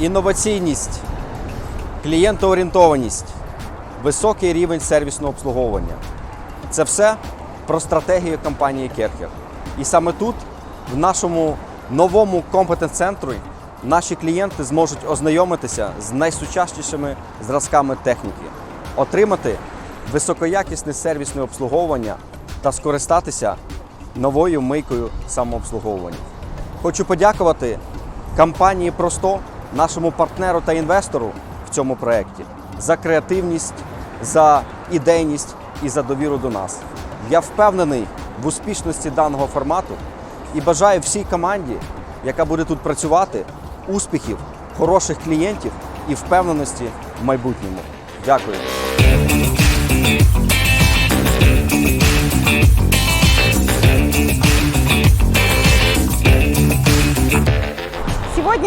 Інноваційність, клієнтоорієнтованість, високий рівень сервісного обслуговування. Це все про стратегію компанії Керхер. І саме тут, в нашому новому компетенц-центрі, наші клієнти зможуть ознайомитися з найсучаснішими зразками техніки, отримати високоякісне сервісне обслуговування та скористатися новою мийкою самообслуговування. Хочу подякувати компанії Просто, нашому партнеру та інвестору в цьому проєкті за креативність, за ідейність і за довіру до нас. Я впевнений в успішності даного формату і бажаю всій команді, яка буде тут працювати, успіхів, хороших клієнтів і впевненості в майбутньому. Дякую.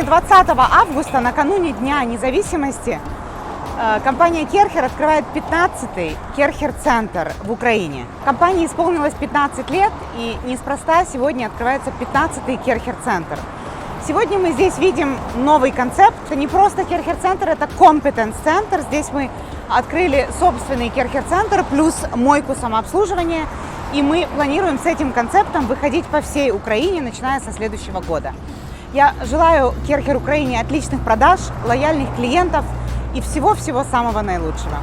Сегодня, 20 августа, накануне Дня независимости, э, компания Керхер открывает 15-й Керхер-центр в Украине. Компании исполнилось 15 лет, и неспроста сегодня открывается 15-й Керхер-центр. Сегодня мы здесь видим новый концепт. Это не просто Керхер-центр, это компетенс-центр. Здесь мы открыли собственный Керхер-центр плюс мойку самообслуживания. И мы планируем с этим концептом выходить по всей Украине, начиная со следующего года. Я желаю Керхер Украине отличных продаж, лояльных клиентов и всего-всего самого наилучшего.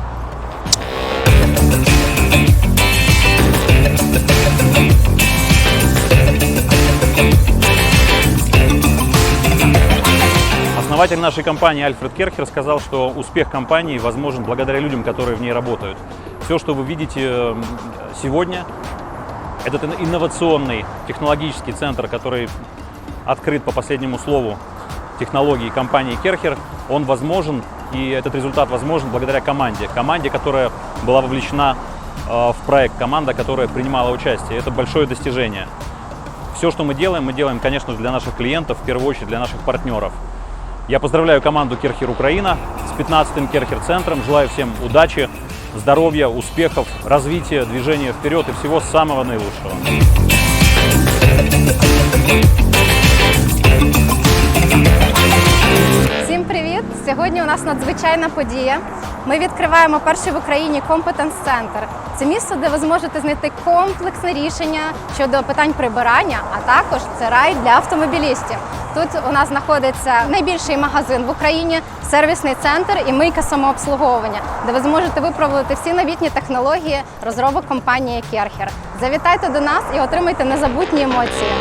Основатель нашей компании Альфред Керхер сказал, что успех компании возможен благодаря людям, которые в ней работают. Все, что вы видите сегодня, этот ин- инновационный технологический центр, который открыт по последнему слову технологии компании Керхер, он возможен, и этот результат возможен благодаря команде. Команде, которая была вовлечена э, в проект, команда, которая принимала участие. Это большое достижение. Все, что мы делаем, мы делаем, конечно, для наших клиентов, в первую очередь для наших партнеров. Я поздравляю команду Керхер Украина с 15-м Керхер центром. Желаю всем удачи, здоровья, успехов, развития, движения вперед и всего самого наилучшего. Сьогодні у нас надзвичайна подія. Ми відкриваємо перший в Україні компетенс-центр. Це місце, де ви зможете знайти комплексне рішення щодо питань прибирання, а також це рай для автомобілістів. Тут у нас знаходиться найбільший магазин в Україні, сервісний центр і мийка самообслуговування, де ви зможете випробувати всі новітні технології розробок компанії Керхер. Завітайте до нас і отримайте незабутні емоції.